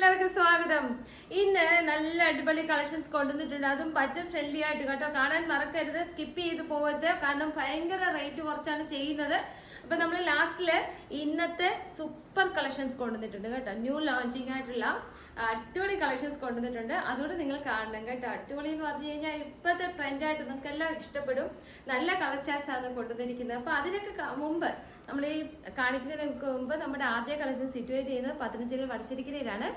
എല്ലാവർക്കും സ്വാഗതം. ഇന്ന് നല്ല അടിപൊളി കളക്ഷൻസ് കൊണ്ടുവന്നിട്ടുണ്ട്. അതും ബഡ്ജറ്റ് ഫ്രണ്ട്ലി ആയിട്ട് കേട്ടോ. കാണാൻ മറക്കരുത്. സ്കിപ്പ് ചെയ്ത് പോകരുത് കാരണം ഭയങ്കര റേറ്റ് കുറച്ചാണ് ചെയ്യുന്നത്. അപ്പൊ നമ്മൾ ലാസ്റ്റിൽ ഇന്നത്തെ സൂപ്പർ കളക്ഷൻസ് കൊണ്ടുവന്നിട്ടുണ്ട് കേട്ടോ. ന്യൂ ലോഞ്ചിങ് ആയിട്ടുള്ള അടിപൊളി കളക്ഷൻസ് കൊണ്ടുവന്നിട്ടുണ്ട്. അതുകൊണ്ട് നിങ്ങൾ കാണണം കേട്ടോ. അടിപൊളി എന്ന് പറഞ്ഞു കഴിഞ്ഞാൽ ഇപ്പോഴത്തെ ട്രെൻഡായിട്ട് നിങ്ങൾക്ക് എല്ലാം ഇഷ്ടപ്പെടും. നല്ല കളർ ചാർട്സ് ആണ് കൊണ്ടുവന്നിരിക്കുന്നത്. അപ്പൊ അതിനൊക്കെ മുമ്പ് നമ്മൾ ഈ കാണിക്കുന്നതിന് മുമ്പ് നമ്മുടെ ആദ്യ കളക്ഷൻ സിറ്റുവേറ്റ് ചെയ്യുന്നത് പത്തനംതിട്ട വടശ്ശേരിക്കരയിലാണ്.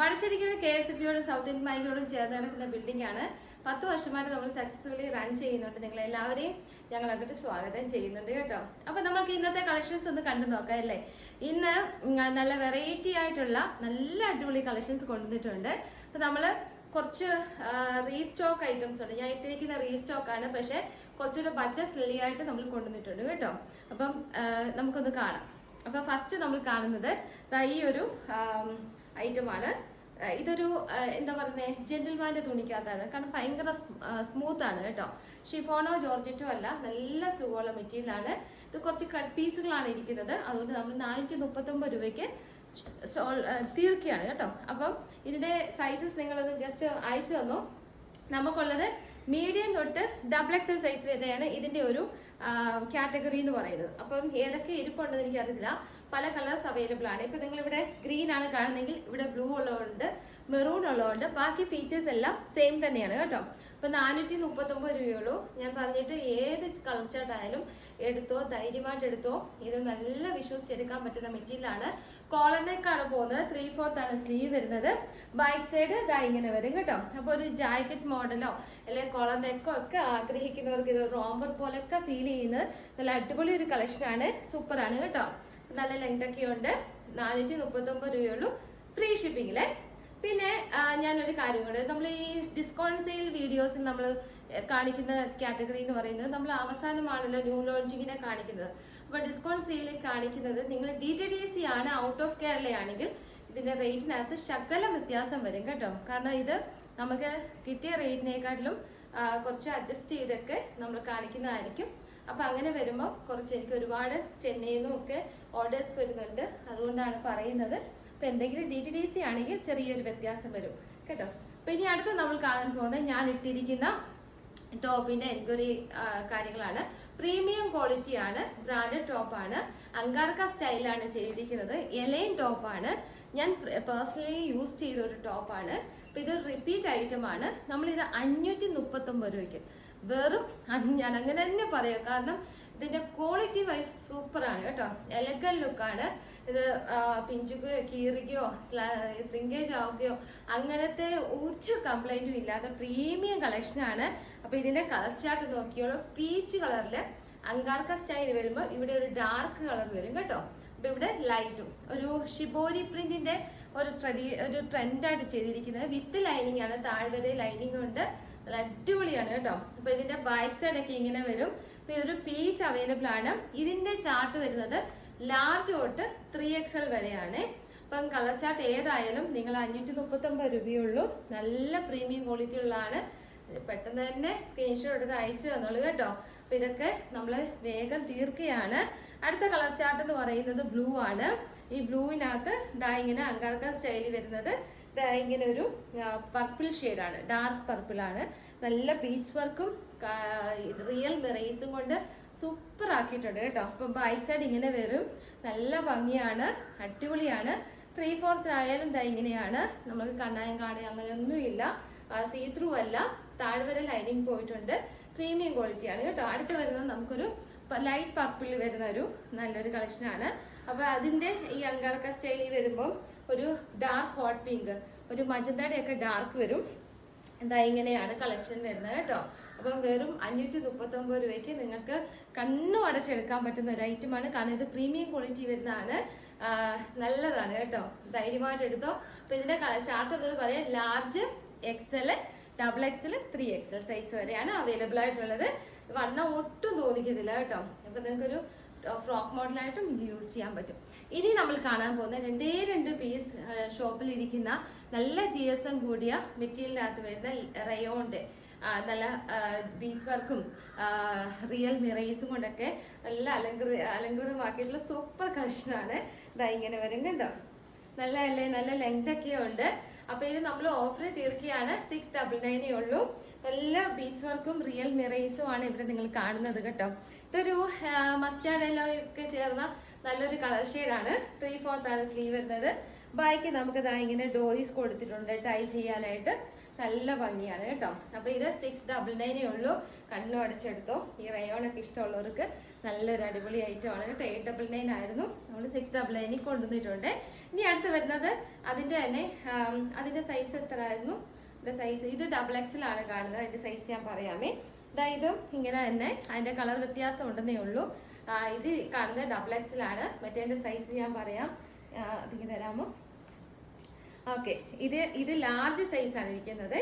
വടശ്ശേരിക്കര കെ എസ് എഫ് ബിയോടും സൗത്ത് ഇന്ത്യൻ ബാങ്കിനോടും ചേർന്ന് നടക്കുന്ന ബിൽഡിംഗ് ആണ്. പത്ത് വർഷമായിട്ട് നമ്മൾ സക്സസ്ഫുള്ളി റൺ ചെയ്യുന്നുണ്ട്. നിങ്ങൾ എല്ലാവരെയും ഞങ്ങൾ അങ്ങോട്ട് സ്വാഗതം ചെയ്യുന്നുണ്ട് കേട്ടോ. അപ്പൊ നമ്മൾക്ക് ഇന്നത്തെ കളക്ഷൻസ് ഒന്ന് കണ്ടു നോക്കാം അല്ലേ? ഇന്ന് നല്ല വെറൈറ്റി ആയിട്ടുള്ള നല്ല അടിപൊളി കളക്ഷൻസ് കൊണ്ടുവന്നിട്ടുണ്ട്. അപ്പൊ നമ്മൾ കുറച്ച് റീസ്റ്റോക്ക് ഐറ്റംസ് ഉണ്ട്. ഞാൻ ഇട്ടിരിക്കുന്ന ആണ്. പക്ഷെ കുറച്ചുകൂടെ ബഡ്ജറ്റ് ഫ്രണ്ട്ലി ആയിട്ട് നമ്മൾ കൊണ്ടുവന്നിട്ടുണ്ട് കേട്ടോ. അപ്പം നമുക്കൊന്ന് കാണാം. അപ്പൊ ഫസ്റ്റ് നമ്മൾ കാണുന്നത് ഈ ഒരു ഐറ്റമാണ് ഇതൊരു എന്താ പറയുന്നത് ജെന്റിൽമാന്റെ തുണിക്കകത്താണ്. കാരണം ഭയങ്കര സ്മൂത്ത് ആണ് കേട്ടോ. ഷിഫോണോ ജോർജറ്റോ അല്ല നല്ല സുഖമുള്ള മെറ്റീരിയലാണ് ഇത് കുറച്ച് കട്ട് പീസുകളാണ് ഇരിക്കുന്നത്. അതുകൊണ്ട് നമ്മൾ നാനൂറ്റി മുപ്പത്തൊമ്പത് രൂപയ്ക്ക് തീർക്കുകയാണ് കേട്ടോ. അപ്പം ഇതിന്റെ സൈസസ് നിങ്ങളൊന്ന് ജസ്റ്റ് അയച്ചു തന്നു. നമുക്കുള്ളത് മീഡിയം തൊട്ട് ഡബിൾ എക്സൽ സൈസ് വരെയാണ് ഇതിന്റെ ഒരു കാറ്റഗറി എന്ന് പറയുന്നത്. അപ്പം ഏതൊക്കെ ഇരിപ്പുണ്ടെന്ന് എനിക്കറിയില്ല പല കളേഴ്സ് അവൈലബിൾ ആണ്. ഇപ്പൊ നിങ്ങൾ ഇവിടെ ഗ്രീൻ ആണ് കാണുന്നെങ്കിൽ ഇവിടെ ബ്ലൂ ഉള്ളതുകൊണ്ട് മെറൂൺ ഉള്ളതുകൊണ്ട് ബാക്കി ഫീച്ചേഴ്സ് എല്ലാം സെയിം തന്നെയാണ് കേട്ടോ. അപ്പം നാനൂറ്റി മുപ്പത്തി ഒമ്പത് രൂപയുള്ളൂ. ഞാൻ പറഞ്ഞിട്ട് ഏത് കളർ ചാർട്ടായാലും എടുത്തോ ധൈര്യമായിട്ട് എടുത്തോ ഇത് നല്ല വിശ്വസിച്ചെടുക്കാൻ പറ്റുന്ന മെറ്റീരിയലാണ് കോളറിനേക്കാണ് പോകുന്നത്. ത്രീ ഫോർത്ത് ആണ് സ്ലീവ് വരുന്നത്. ബാക്ക് സൈഡ് ഇതാ ഇങ്ങനെ വരും കേട്ടോ. അപ്പോൾ ഒരു ജാക്കറ്റ് മോഡലോ അല്ലെങ്കിൽ കോളർ നെക്കോ ഒക്കെ ആഗ്രഹിക്കുന്നവർക്ക് ഇത് റോംബർ പോലൊക്കെ ഫീൽ ചെയ്യുന്നത്. നല്ല അടിപൊളി ഒരു സൂപ്പർ ആണ് കേട്ടോ. നല്ല ലെങ്ത് ഒക്കെ ഉണ്ട്. നാനൂറ്റി മുപ്പത്തൊമ്പത് രൂപയുള്ളൂ ഫ്രീ ഷിപ്പിങ്ങിലെ പിന്നെ ഞാനൊരു കാര്യം കൂടെ നമ്മൾ ഈ ഡിസ്കൗണ്ട് സെയിൽ വീഡിയോസിൽ നമ്മൾ കാണിക്കുന്ന കാറ്റഗറി എന്ന് പറയുന്നത് നമ്മൾ അവസാനമാണല്ലോ ന്യൂ ലോഞ്ചിങ്ങിനെ കാണിക്കുന്നത്. അപ്പൊ ഡിസ്കൗണ്ട് സെയിലിൽ കാണിക്കുന്നത് നിങ്ങൾ ഡി ടി ഡി സി ആണ് ഔട്ട് ഓഫ് കേരളയാണെങ്കിൽ ഇതിന്റെ റേറ്റിനകത്ത് ശകല വ്യത്യാസം വരും കേട്ടോ. കാരണം ഇത് നമുക്ക് കിട്ടിയ റേറ്റിനേക്കാട്ടിലും കുറച്ച് അഡ്ജസ്റ്റ് ചെയ്തൊക്കെ നമ്മൾ കാണിക്കുന്നതായിരിക്കും. അപ്പൊ അങ്ങനെ വരുമ്പോൾ കുറച്ച് എനിക്ക് ഒരുപാട് ചെന്നൈയിൽ നിന്നും ഒക്കെ ഓർഡേഴ്സ് വരുന്നുണ്ട്. അതുകൊണ്ടാണ് പറയുന്നത്. അപ്പൊ എന്തെങ്കിലും ഡി ടി ഡി സി ആണെങ്കിൽ ചെറിയൊരു വ്യത്യാസം വരും. കേട്ടോ? അപ്പൊ ഇനി അടുത്ത് നമ്മൾ കാണാൻ പോകുന്നത് ഞാൻ ഇട്ടിരിക്കുന്ന ടോപ്പിന്റെ എൻക്വയറി കാര്യങ്ങളാണ്. പ്രീമിയം ക്വാളിറ്റി ആണ് ബ്രാൻഡഡ് ടോപ്പാണ് അങ്കാർക്ക സ്റ്റൈലാണ് ചെയ്തിരിക്കുന്നത്. എലൈൻ ടോപ്പാണ് ഞാൻ പേഴ്സണലി യൂസ് ചെയ്ത ഒരു ടോപ്പാണ് അപ്പം ഇത് റിപ്പീറ്റ് ഐറ്റം ആണ്. നമ്മളിത് അഞ്ഞൂറ്റി മുപ്പത്തൊമ്പത് രൂപയ്ക്ക്. വെറും ഞാൻ അങ്ങനെ തന്നെ പറയാം. കാരണം ഇതിന്റെ ക്വാളിറ്റി വൈസ് സൂപ്പർ ആണ് കേട്ടോ. എലഗൻ ലുക്കാണ് ഇത് പിഞ്ചുകയോ കീറുകയോ സ്ട്രിങ്കേജ് ആവുകയോ അങ്ങനത്തെ ഒരു കംപ്ലൈന്റും ഇല്ലാത്ത പ്രീമിയം കളക്ഷനാണ് ആണ്. അപ്പൊ ഇതിന്റെ കളർ ചാർട്ട് നോക്കിയോളൂ. പീച്ച് കളറിൽ അങ്കാർക്ക സ്റ്റൈൽ വരുമ്പോൾ ഇവിടെ ഒരു ഡാർക്ക് കളർ വരും കേട്ടോ. അപ്പൊ ഇവിടെ ലൈറ്റും ഒരു ഷിബോരി പ്രിന്റിന്റെ ഒരു ട്രഡി ഒരു ട്രെൻഡായിട്ട് ചെയ്തിരിക്കുന്നത്. വിത്ത് ലൈനിങ് ആണ്. താഴ്വരെ ലൈനിങ് ഉണ്ട്. നല്ല അടിപൊളിയാണ് കേട്ടോ. അപ്പൊ ഇതിന്റെ ബാക്ക് സൈഡ് ഒക്കെ ഇങ്ങനെ വരും. അപ്പൊ ഇതൊരു പീച്ച് അവൈലബിൾ ആണ്. ഇതിന്റെ ചാർട്ട് വരുന്നത് ലാർജ് തൊട്ട് ത്രീ എക്സൽ വരെയാണ്. അപ്പം കളർ ചാർട്ട് ഏതായാലും നിങ്ങൾ അഞ്ഞൂറ്റി മുപ്പത്തി ഒമ്പത് രൂപയുള്ളൂ. നല്ല പ്രീമിയം ക്വാളിറ്റി ഉള്ളതാണ്. പെട്ടെന്ന് തന്നെ സ്ക്രീൻഷോട്ട് എടുത്ത് അയച്ചു തന്നോളൂ കേട്ടോ. അപ്പൊ ഇതൊക്കെ നമ്മൾ വേഗം തീർക്കുകയാണ്. അടുത്ത കളർ ചാർട്ട് എന്ന് പറയുന്നത് ബ്ലൂ ആണ്. ഈ ബ്ലൂവിനകത്ത് ഇതാ ഇങ്ങനെ അങ്കാർക്ക സ്റ്റൈലിൽ വരുന്നത്. ഇങ്ങനെ ഒരു പർപ്പിൾ ഷെയ്ഡാണ് ഡാർക്ക് പർപ്പിൾ ആണ്. നല്ല ബീച്ച് വർക്കും റിയൽ മെറൈസും കൊണ്ട് സൂപ്പർ ആക്കിയിട്ടുണ്ട് കേട്ടോ. അപ്പം ബൈ സൈഡ് ഇങ്ങനെ വരും. നല്ല ഭംഗിയാണ്. അടിപൊളിയാണ്. ത്രീ ഫോർത്ത് ആയാലും ദാ ഇങ്ങനെയാണ്. നമുക്ക് കണ്ണായം കാണുക അങ്ങനെയൊന്നുമില്ല. സീ ത്രൂ അല്ല. താഴ്വരെ ലൈനിങ് പോയിട്ടുണ്ട്. പ്രീമിയം ക്വാളിറ്റി ആണ് കേട്ടോ. അടുത്ത് വരുന്നത് നമുക്കൊരു ലൈറ്റ് പർപ്പിൾ വരുന്ന ഒരു നല്ലൊരു കളക്ഷനാണ് അപ്പോൾ അതിന്റെ ഈ അങ്കാർക്ക സ്റ്റൈലിൽ വരുമ്പോൾ ഒരു ഡാർക്ക് ഹോട്ട് പിങ്ക് ഒരു മജന്തയുടെ ഒക്കെ ഡാർക്ക് വരും. എന്താ ഇങ്ങനെയാണ് കളക്ഷൻ വരുന്നത് കേട്ടോ. അപ്പം വെറും അഞ്ഞൂറ്റി മുപ്പത്തി ഒമ്പത് രൂപയ്ക്ക് നിങ്ങൾക്ക് കണ്ണു അടച്ചെടുക്കാൻ പറ്റുന്ന ഒരു ഐറ്റമാണ് കാരണം ഇത് പ്രീമിയം ക്വാളിറ്റി വരുന്നതാണ്. നല്ലതാണ് കേട്ടോ. ധൈര്യമായിട്ട് എടുത്തോ. അപ്പം ഇതിന്റെ ചാർട്ട് എന്നോട് പറയാം. Large XL double XL three XL size വരെയാണ് അവൈലബിൾ ആയിട്ടുള്ളത്. വണ്ണം ഒട്ടും തോന്നിക്കത്തില്ല കേട്ടോ. അപ്പം നിങ്ങൾക്കൊരു ഫ്രോക്ക് മോഡലായിട്ടും യൂസ് ചെയ്യാൻ പറ്റും. ഇനി നമ്മൾ കാണാൻ പോകുന്ന രണ്ടേ രണ്ട് പീസ് ഷോപ്പിൽ ഇരിക്കുന്ന നല്ല ജി എസ് എം കൂടിയ മെറ്റീരിയലിനകത്ത് വരുന്ന റയോണ്ട് നല്ല ബീച്ച് വർക്കും റിയൽ മിറൈസും കൊണ്ടൊക്കെ നല്ല അലങ്കൃത അലങ്കൃതമാക്കിയിട്ടുള്ള സൂപ്പർ കളക്ഷനാണ് ഇതാ ഇങ്ങനെ വരും കണ്ടോ? നല്ല അല്ലേ? നല്ല ലെങ്ത് ഒക്കെ ഉണ്ട്. അപ്പൊ ഇത് നമ്മൾ ഓഫർ തീർക്കുകയാണ്. സിക്സ് ഡബിൾ നയനേ ഉള്ളൂ. നല്ല ബീച്ച് വർക്കും റിയൽ മിറൈസും ആണ് ഇവിടെ നിങ്ങൾ കാണുന്നത് കേട്ടോ. ഇതൊരു മസ്റ്റാർഡ് എല്ലോ ഒക്കെ ചേർന്ന നല്ലൊരു കളർ ഷെയ്ഡാണ്. ത്രീ ഫോർത്ത് ആണ് സ്ലീവ് വരുന്നത്. ബാക്കി നമുക്ക് ദാ ഇങ്ങനെ ഡോറീസ് കൊടുത്തിട്ടുണ്ട്. ടൈ ചെയ്യാനായിട്ട് നല്ല ഭംഗിയാണ് കേട്ടോ. അപ്പൊ ഇത് സിക്സ് ഡബിൾ നയനേ ഉള്ളൂ. കണ്ണു അടച്ചെടുത്തോ. ഈ റയോണൊക്കെ ഇഷ്ടമുള്ളവർക്ക് നല്ലൊരു അടിപൊളി ഐറ്റം ആണ് കേട്ടോ. എയ്റ്റ് ഡബിൾ നയൻ ആയിരുന്നു. നമ്മൾ സിക്സ് ഡബിൾ നയനിൽ കൊണ്ടുവന്നിട്ടുണ്ട്. ഇനി അടുത്ത് വരുന്നത് അതിന്റെ തന്നെ അതിന്റെ സൈസ് എത്ര ആയിരുന്നു സൈസ് ഇത് ഡബിൾ എക്സിലാണ് കാണുന്നത്. അതിന്റെ സൈസ് ഞാൻ പറയാമേ. ഇതാ ഇതും ഇങ്ങനെ തന്നെ. അതിന്റെ കളർ വ്യത്യാസം ഉണ്ടെന്നേ ഉള്ളൂ ഇത് കാണുന്നത് ഡബിൾ എക്സൽ ആണ്. മറ്റേ സൈസ് ഞാൻ പറയാം. ആ, അതിങ്ങനെ തരാമോ? ഓക്കെ ഇത് ഇത് ലാർജ് സൈസ് ആണ് ഇരിക്കുന്നത്.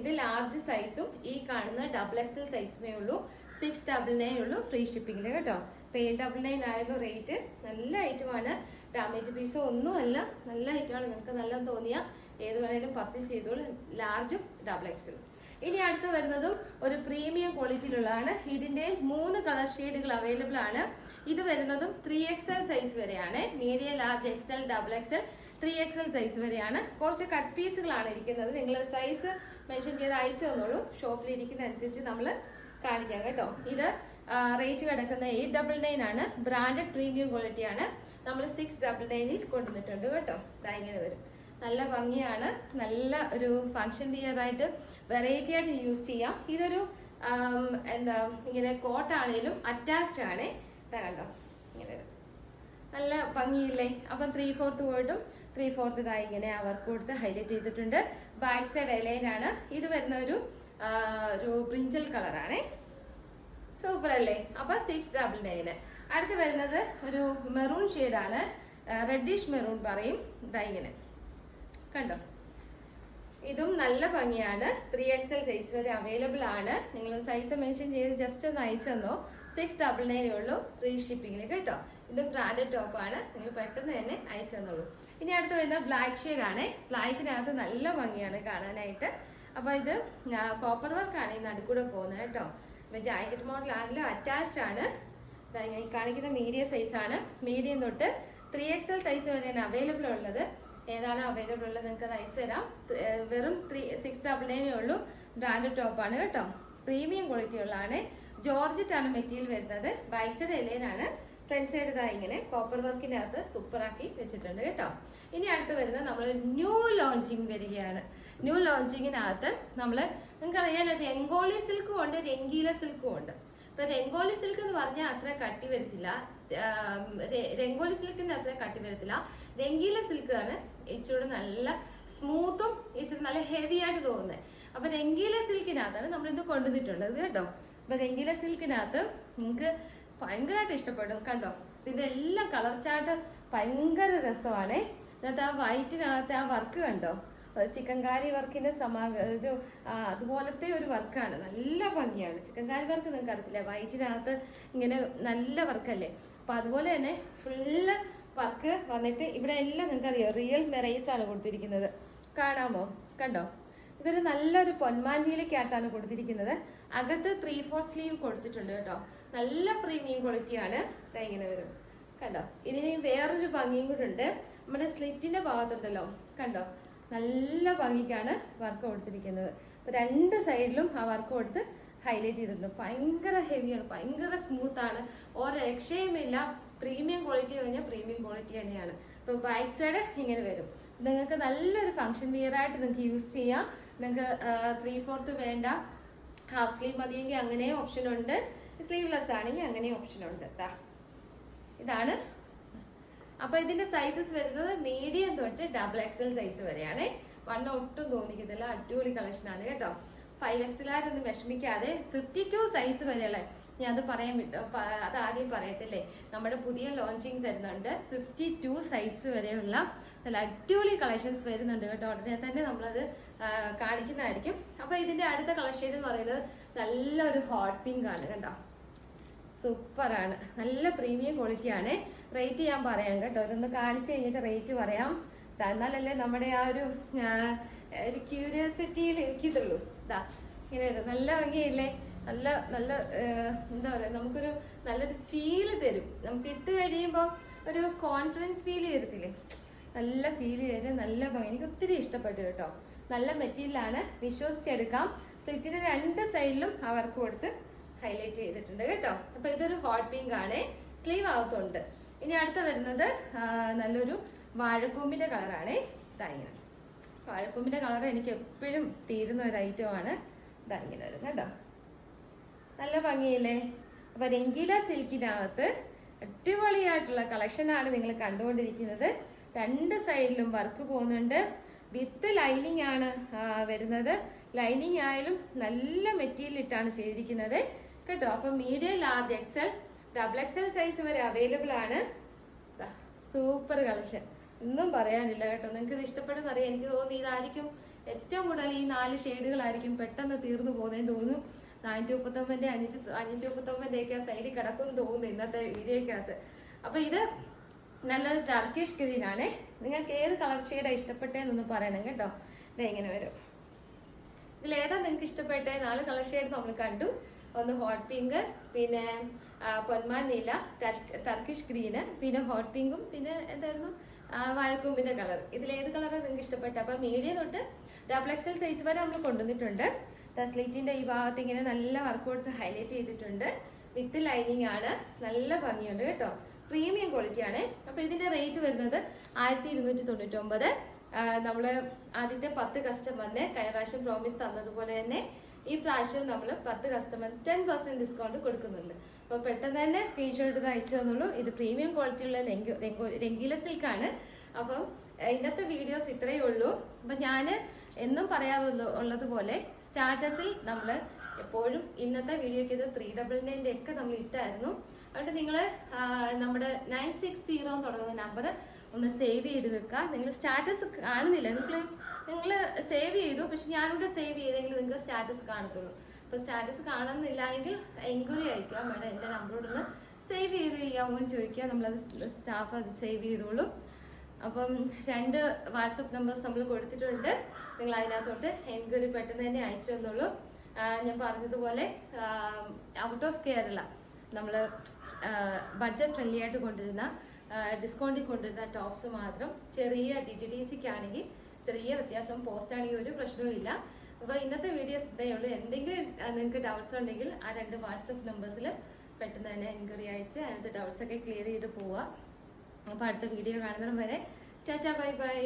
ഇത് ലാർജ് സൈസും ഈ കാണുന്ന ഡബിൾ എക്സൽ സൈസുമേ ഉള്ളൂ. സിക്സ് ഡബിൾ നയൻ ഉള്ളൂ. ഫ്രീ ഷിപ്പിങ്ങിൽ കേട്ടോ. ഇപ്പൊ എയ്റ്റ് ഡബിൾ നയൻ ആയിരുന്നു റേറ്റ് നല്ല ഐറ്റമാണ് ഡാമേജ് പീസോ ഒന്നുമല്ല നല്ല ഐറ്റമാണ് നിങ്ങൾക്ക് നല്ല തോന്നിയാൽ ഏത് വേണേലും പർച്ചേസ് ചെയ്തോളൂ. ലാർജും ഡബിൾ എക്സലും ഇനി അടുത്ത് വരുന്നതും ഒരു പ്രീമിയം ക്വാളിറ്റിയിലുള്ളതാണ്. ഇതിന്റെ മൂന്ന് കളർ ഷെയ്ഡുകൾ അവൈലബിൾ ആണ്. ഇത് വരുന്നതും ത്രീ എക്സൽ സൈസ് വരെയാണ്. Medium large XL double XL three XL size വരെയാണ്. കുറച്ച് കട്ട് പീസുകളാണ് ഇരിക്കുന്നത്. നിങ്ങൾ സൈസ് മെൻഷൻ ചെയ്ത് അയച്ചു തന്നോളൂ. ഷോപ്പിൽ ഇരിക്കുന്ന അനുസരിച്ച് നമ്മൾ കാണിക്കാം കേട്ടോ. ഇത് റേറ്റ് കിടക്കുന്ന എയ്റ്റ് ഡബിൾ നയൻ ആണ്. ബ്രാൻഡഡ് പ്രീമിയം ക്വാളിറ്റിയാണ് നമ്മൾ സിക്സ് ഡബിൾ നയനിൽ കൊണ്ടുവന്നിട്ടുണ്ട് കേട്ടോ. ഇതാ ഇങ്ങനെ വരും. നല്ല ഭംഗിയാണ്. നല്ല ഒരു ഫങ്ഷൻ വിയറായിട്ട് വെറൈറ്റി ആയിട്ട് യൂസ് ചെയ്യാം. ഇതൊരു എന്താ ഇങ്ങനെ കോട്ടാണേലും അറ്റാച്ച്ഡ് ആണ്. ഇതാ കണ്ടോ? ഇങ്ങനെ നല്ല ഭംഗിയില്ലേ? അപ്പം ത്രീ ഫോർത്ത് പോയിട്ടും ത്രീ ഫോർത്ത് ഇതായി ഇങ്ങനെ അവർക്ക് കൊടുത്ത് ഹൈലൈറ്റ് ചെയ്തിട്ടുണ്ട്. ബാക്ക് സൈഡ് ആണ്. ഇത് വരുന്ന ഒരു ഒരു ബ്രിഞ്ചൽ കളറാണേ സൂപ്പർ അല്ലേ? അപ്പൊ സിക്സ് ഡബിൾ നയന് അടുത്ത് വരുന്നത് ഒരു മെറൂൺ ഷെയ്ഡാണ് റെഡിഷ് മെറൂൺ പറയും. ഇതാ ഇങ്ങനെ. കണ്ടോ? ഇതും നല്ല ഭംഗിയാണ്. ത്രീ എക്സൽ സൈസ് വരെ അവൈലബിൾ ആണ്. നിങ്ങൾ സൈസ് മെൻഷൻ ചെയ്ത് ജസ്റ്റ് ഒന്ന് അയച്ചു തന്നോ? സിക്സ് ഡബിൾ നയനേ ഉള്ളൂ. ഫ്രീ ഷിപ്പിംഗിൽ കേട്ടോ. ഇത് ബ്രാൻഡഡ് ടോപ്പ് ആണ്. നിങ്ങൾ പെട്ടെന്ന് തന്നെ അയച്ചു തന്നോളൂ. ഇനി അടുത്ത് വരുന്ന ബ്ലാക്ക് ആണ്. ബ്ലാക്കിനകത്ത് നല്ല ഭംഗിയാണ് കാണാനായിട്ട്. അപ്പൊ ഇത് കോപ്പർ വർക്ക് ആണ് ഈ നടുക്കൂടെ പോകുന്നത് കേട്ടോ. ഇപ്പൊ ജാക്കറ്റ് മോഡൽ ആണെങ്കിലും അറ്റാച്ച്ഡ് ആണ്. കാണിക്കുന്ന മീഡിയം ആണ്. മീഡിയം തൊട്ട് ത്രീ എക്സൽ സൈസ് വരെയാണ് അവൈലബിൾ ഉള്ളത്. ഏതാണ് അവൈലബിൾ ഉള്ളത് നിങ്ങൾക്ക് അയച്ചു തരാം. വെറും ത്രീ സിക്സ് ഡബിൾ നയനേ ഉള്ളൂ. ബ്രാൻഡ് ടോപ്പാണ് കേട്ടോ. പ്രീമിയം ക്വാളിറ്റി ഉള്ളതാണ്. ജോർജറ്റ് ആണ് മെറ്റീരിയൽ വരുന്നത്. ബൈസഡ് സൈഡ് എലൈനാണ് ഫ്രണ്ട് സൈഡ് ഇതാ ഇങ്ങനെ കോപ്പർ വർക്കിനകത്ത് സൂപ്പറാക്കി വെച്ചിട്ടുണ്ട് കേട്ടോ. ഇനി അടുത്ത് വരുന്നത് നമ്മൾ ന്യൂ ലോഞ്ചിങ് വരികയാണ്. ന്യൂ ലോഞ്ചിങ്ങിനകത്ത് നമ്മൾ നിങ്ങൾക്കറിയാലോ രംഗോളി സിൽക്കും ഉണ്ട് രംഗീല സിൽക്കും ഉണ്ട്. ഇപ്പൊ രംഗോലി സിൽക്ക് എന്ന് പറഞ്ഞാൽ അത്ര കട്ടി വരത്തില്ല. രംഗോളി സിൽക്കിന് അത്ര കട്ടി വരത്തില്ല. രംഗീല സിൽക്കാണ് ഇച്ചിരി നല്ല സ്മൂത്തും ഇച്ചിരി നല്ല ഹെവി ആയിട്ട് തോന്നുന്നത് അപ്പൊ രംഗീല സിൽക്കിനകത്താണ് നമ്മൾ ഇത് കൊണ്ടുവന്നിട്ടുള്ളത് കേട്ടോ. അപ്പൊ രംഗീല സിൽക്കിനകത്ത് നിങ്ങൾക്ക് ഭയങ്കരമായിട്ട് ഇഷ്ടപ്പെടും കണ്ടോ? ഇതിന്റെ എല്ലാം കളർ ചാർട്ട് ഭയങ്കര രസമാണ്. ഇതിനകത്ത് ആ വൈറ്റിനകത്ത് ആ വർക്ക് കണ്ടോ? ചിക്കൻകാരി വർക്കിന്റെ സമാഗ ഒരു അതുപോലത്തെ ഒരു വർക്കാണ് നല്ല ഭംഗിയാണ്. ചിക്കൻകാരി വർക്ക് നിങ്ങൾക്ക് അറിയത്തില്ല വൈറ്റിനകത്ത് ഇങ്ങനെ നല്ല വർക്കല്ലേ അപ്പൊ അതുപോലെ തന്നെ ഫുള്ള് വർക്ക് വന്നിട്ട് ഇവിടെ എല്ലാം നിങ്ങൾക്ക് അറിയാം റിയൽ മെറൈസ് ആണ് കൊടുത്തിരിക്കുന്നത്. കാണാമോ? കണ്ടോ? ഇതൊരു നല്ലൊരു പൊന്മാഞ്ചിയിലേക്കായിട്ടാണ് കൊടുത്തിരിക്കുന്നത്. അകത്ത് ത്രീ ഫോർ സ്ലീവ് കൊടുത്തിട്ടുണ്ട് കേട്ടോ. നല്ല പ്രീമിയം ക്വാളിറ്റിയാണ് ഇങ്ങനെ വരും. കണ്ടോ? ഇതിന് വേറൊരു ഭംഗിയും കൂടെ ഉണ്ട്. നമ്മുടെ സ്ലിറ്റിന്റെ ഭാഗത്തുണ്ടല്ലോ. കണ്ടോ? നല്ല ഭംഗിക്കാണ് വർക്ക് കൊടുത്തിരിക്കുന്നത്. രണ്ട് സൈഡിലും ആ വർക്ക് കൊടുത്ത് ഹൈലൈറ്റ് ചെയ്തിട്ടുണ്ട്. ഭയങ്കര ഹെവിയാണ് ഭയങ്കര സ്മൂത്താണ് ഒരു രക്ഷയുമില്ല. പ്രീമിയം ക്വാളിറ്റി കഴിഞ്ഞാൽ പ്രീമിയം ക്വാളിറ്റി തന്നെയാണ്. ഇപ്പൊ ബാക്ക് സൈഡ് ഇങ്ങനെ വരും. നിങ്ങൾക്ക് നല്ലൊരു ഫംഗ്ഷൻ വിയർ ആയിട്ട് നിങ്ങൾക്ക് യൂസ് ചെയ്യാം. നിങ്ങൾക്ക് ത്രീ ഫോർത്ത് വേണ്ട. ഹാഫ് സ്ലീവ് മതിയെങ്കിൽ അങ്ങനെ ഓപ്ഷൻ ഉണ്ട്. സ്ലീവ്ലെസ് ആണെങ്കിൽ അങ്ങനെ ഓപ്ഷൻ ഉണ്ട്. ഇതാണ്. അപ്പൊ ഇതിന്റെ സൈസസ് വരുന്നത് മീഡിയം തൊട്ട് ഡബിൾ എക്സൽ സൈസ് വരെയാണ്. വണ്ണം ഒട്ടും തോന്നിക്കത്തില്ല. അടിപൊളി കളക്ഷൻ ആണ് കേട്ടോ. ഫൈവ് എക്സലാരൊന്നും വിഷമിക്കാതെ ഫിഫ്റ്റി ടു സൈസ് വരെയുള്ള ഞാൻ അത് പറയാൻ വിട്ടു അത് ആദ്യം പറയത്തില്ലേ? നമ്മുടെ പുതിയ ലോഞ്ചിങ് തരുന്നുണ്ട് ഫിഫ്റ്റി ടു സൈസ് വരെയുള്ള നല്ല അടിപൊളി കളക്ഷൻസ് വരുന്നുണ്ട് കേട്ടോ. ഉടനെ തന്നെ നമ്മളത് കാണിക്കുന്നതായിരിക്കും. അപ്പൊ ഇതിന്റെ അടുത്ത കളക്ഷൻ എന്ന് പറയുന്നത് നല്ലൊരു ഹോട്ട് പിങ്ക് ആണ് കണ്ടോ? സൂപ്പറാണ്. നല്ല പ്രീമിയം ക്വാളിറ്റി ആണ്. റേറ്റ് ഞാൻ പറയാം കേട്ടോ. ഇതൊന്ന് കാണിച്ചു കഴിഞ്ഞിട്ട് റേറ്റ് പറയാം. എന്നാലല്ലേ നമ്മുടെ ആ ഒരു ക്യൂരിയോസിറ്റിയിൽ ഇരിക്കത്തുള്ളൂ. ഇതാ ഇങ്ങനെ നല്ല ഭംഗിയില്ലേ? നല്ല നല്ല എന്താ പറയുക നമുക്കൊരു നല്ലൊരു ഫീൽ തരും. നമുക്ക് ഇട്ട് കഴിയുമ്പോൾ ഒരു കോൺഫിഡൻസ് ഫീൽ ചെയ്തില്ലേ നല്ല ഫീൽ ചെയ്ത് നല്ല ഭംഗി. എനിക്ക് ഒത്തിരി ഇഷ്ടപ്പെട്ടു കേട്ടോ. നല്ല മെറ്റീരിയലാണ് വിശ്വസിച്ചെടുക്കാം സ്ലിറ്റിന്റെ രണ്ട് സൈഡിലും അവർക്ക് കൊടുത്ത് ഹൈലൈറ്റ് ചെയ്തിട്ടുണ്ട് കേട്ടോ. അപ്പൊ ഇതൊരു ഹോട്ട് പിങ്ക് ആണ്. സ്ലീവ് ആകത്തുണ്ട്. ഇനി അടുത്ത വരുന്നത് നല്ലൊരു വാഴക്കൂമ്പിന്റെ കളറാണ് ഇങ്ങനെ വാഴക്കൂമ്പിന്റെ കളർ എനിക്ക് എപ്പോഴും തീരുന്ന ഒരു ഐറ്റമാണ് ഇതാ ഇങ്ങനെ വരും കേട്ടോ. നല്ല ഭംഗിയില്ലേ? അപ്പൊ രംഗീല സിൽക്കിനകത്ത് അടിപൊളിയായിട്ടുള്ള കളക്ഷനാണ് നിങ്ങൾ കണ്ടുകൊണ്ടിരിക്കുന്നത്. രണ്ട് സൈഡിലും വർക്ക് പോകുന്നുണ്ട്. വിത്ത് ലൈനിങ് ആണ് വരുന്നത്. ലൈനിങ് ആയാലും നല്ല മെറ്റീരിയൽ ഇട്ടാണ് ചെയ്തിരിക്കുന്നത്. കേട്ടോ? അപ്പൊ medium large XL double XL size വരെ അവൈലബിൾ ആണ്. സൂപ്പർ കളക്ഷൻ ഒന്നും പറയാനില്ല കേട്ടോ. നിങ്ങൾക്ക് ഇത് ഇഷ്ടപ്പെടുന്ന അറിയാം. എനിക്ക് തോന്നുന്നു ഇതായിരിക്കും ഏറ്റവും കൂടുതൽ ഈ നാല് ഷെയ്ഡുകളായിരിക്കും പെട്ടെന്ന് തീർന്നു പോകുന്നതെന്ന് തോന്നുന്നു. നാനൂറ്റി മുപ്പത്തൊമ്പതിന്റെ അഞ്ഞൂറ്റി അഞ്ഞൂറ്റി മുപ്പത്തൊമ്പതിന്റെ ഒക്കെ സൈഡിൽ കിടക്കും തോന്നുന്നു ഇന്നത്തെ വീഡിയോക്കകത്ത് അപ്പൊ ഇത് നല്ലൊരു ടർക്കിഷ് ഗ്രീൻ ആണ്. നിങ്ങൾക്ക് ഏത് കളർ ഷെയ്ഡാണ് ഇഷ്ടപ്പെട്ടതെന്നൊന്ന് പറയണം കേട്ടോ. ഇത് എങ്ങനെ വരും. ഇതിൽ ഏതാ നിങ്ങൾക്ക് ഇഷ്ടപ്പെട്ട? നാല് കളർ ഷെയ്ഡ് നമ്മൾ കണ്ടു. ഒന്ന് ഹോട്ട് പിങ്ക് പിന്നെ പൊന്മാൻ നീല ടർക്കിഷ് ഗ്രീന് പിന്നെ ഹോട്ട് പിങ്കും പിന്നെ എന്തായിരുന്നു? വാഴക്കൂമ്പിന്റെ കളർ. ഇതിൽ ഏത് കളറാണ് നിങ്ങൾക്ക് ഇഷ്ടപ്പെട്ടത്? അപ്പൊ മീഡിയം തൊട്ട് ഡബിൾ എക്സൽ സൈസ് വരെ നമ്മൾ കൊണ്ടുവന്നിട്ടുണ്ട്. സ്ലീറ്റിന്റെ ഈ ഭാഗത്ത് ഇങ്ങനെ നല്ല വർക്ക് കൊടുത്ത് ഹൈലൈറ്റ് ചെയ്തിട്ടുണ്ട്. വിത്ത് ലൈനിങ് ആണ്. നല്ല ഭംഗിയുണ്ട് കേട്ടോ. പ്രീമിയം ക്വാളിറ്റി ആണ്. അപ്പൊ ഇതിന്റെ റേറ്റ് വരുന്നത് ആയിരത്തി ഇരുന്നൂറ്റി തൊണ്ണൂറ്റി ഒമ്പത് നമ്മൾ ആദ്യത്തെ പത്ത് കസ്റ്റമറിന് കഴിഞ്ഞ പ്രോമിസ് തന്നതുപോലെ തന്നെ ഈ പ്രാവശ്യം നമ്മൾ പത്ത് കസ്റ്റമർ ടെൻ പെർസെന്റ് ഡിസ്കൗണ്ട് കൊടുക്കുന്നുണ്ട്. അപ്പോൾ പെട്ടെന്ന് തന്നെ സ്ക്രീൻഷോട്ട് അയച്ചു തന്നുള്ളൂ. ഇത് പ്രീമിയം ക്വാളിറ്റി ഉള്ള ലെങ്കി- രംഗീല സിൽക്കാണ് അപ്പം ഇന്നത്തെ വീഡിയോസ് ഇത്രയേ ഉള്ളൂ. അപ്പം ഞാൻ എന്നും പറയാറുള്ളൂ ഉള്ളതുപോലെ സ്റ്റാറ്റസിൽ നമ്മൾ എപ്പോഴും ഇന്നത്തെ വീഡിയോയ്ക്ക് ഇത് ത്രീ ഡബിൾ നയന്റെ ഒക്കെ നമ്മൾ ഇട്ടായിരുന്നു. അതുകൊണ്ട് നിങ്ങൾ നമ്മുടെ നയൻ സിക്സ് സീറോ തുടങ്ങുന്ന നമ്പർ ഒന്ന് സേവ് ചെയ്ത് വെക്കുക നിങ്ങൾ സ്റ്റാറ്റസ് കാണുന്നില്ല. നിങ്ങൾ നിങ്ങൾ സേവ് ചെയ്തു. പക്ഷെ ഞാനിവിടെ സേവ് ചെയ്തെങ്കിൽ നിങ്ങൾക്ക് സ്റ്റാറ്റസ് കാണത്തുള്ളൂ. അപ്പോൾ സ്റ്റാറ്റസ് കാണുന്നില്ല എങ്കിൽ എൻക്വയറി അയക്കുക മേഡം എന്റെ നമ്പറോടൊന്ന് സേവ് ചെയ്ത് ചെയ്യാമോ എന്ന് ചോദിക്കുക. നമ്മളത് സ്റ്റാഫ് അത് സേവ് ചെയ്തോളൂ. അപ്പം രണ്ട് വാട്സപ്പ് നമ്പേഴ്സ് നമ്മൾ കൊടുത്തിട്ടുണ്ട്. നിങ്ങൾ അതിനകത്തോട്ട് എൻക്വയറി പെട്ടെന്ന് തന്നെ അയച്ചു തന്നോളൂ. ഞാൻ പറഞ്ഞതുപോലെ ഔട്ട് ഓഫ് കേരള നമ്മൾ ബഡ്ജറ്റ് ഫ്രണ്ട്ലി ആയിട്ട് കൊണ്ടുവരുന്ന ഡിസ്കൗണ്ടിൽ കൊണ്ടുവരുന്ന ടോപ്സ് മാത്രം ചെറിയ ഡി ടി ഡി സിക്ക് ആണെങ്കിൽ ചെറിയ വ്യത്യാസം. പോസ്റ്റ് ആണെങ്കിൽ ഒരു പ്രശ്നവും ഇല്ല. അപ്പോൾ ഇന്നത്തെ വീഡിയോസ് ഇതേ ഉള്ളൂ. എന്തെങ്കിലും നിങ്ങൾക്ക് ഡൗട്ട്സ് ഉണ്ടെങ്കിൽ ആ രണ്ട് വാട്സപ്പ് നമ്പേഴ്സിൽ പെട്ടെന്ന് തന്നെ എൻക്വയറി അയച്ച് അതിനകത്ത് ഡൗട്ട്സ് ഒക്കെ ക്ലിയർ ചെയ്ത് പോവുക. അപ്പോൾ അടുത്ത വീഡിയോ കാണുന്നതിന് വരെ ടാറ്റാ ബൈ ബൈ.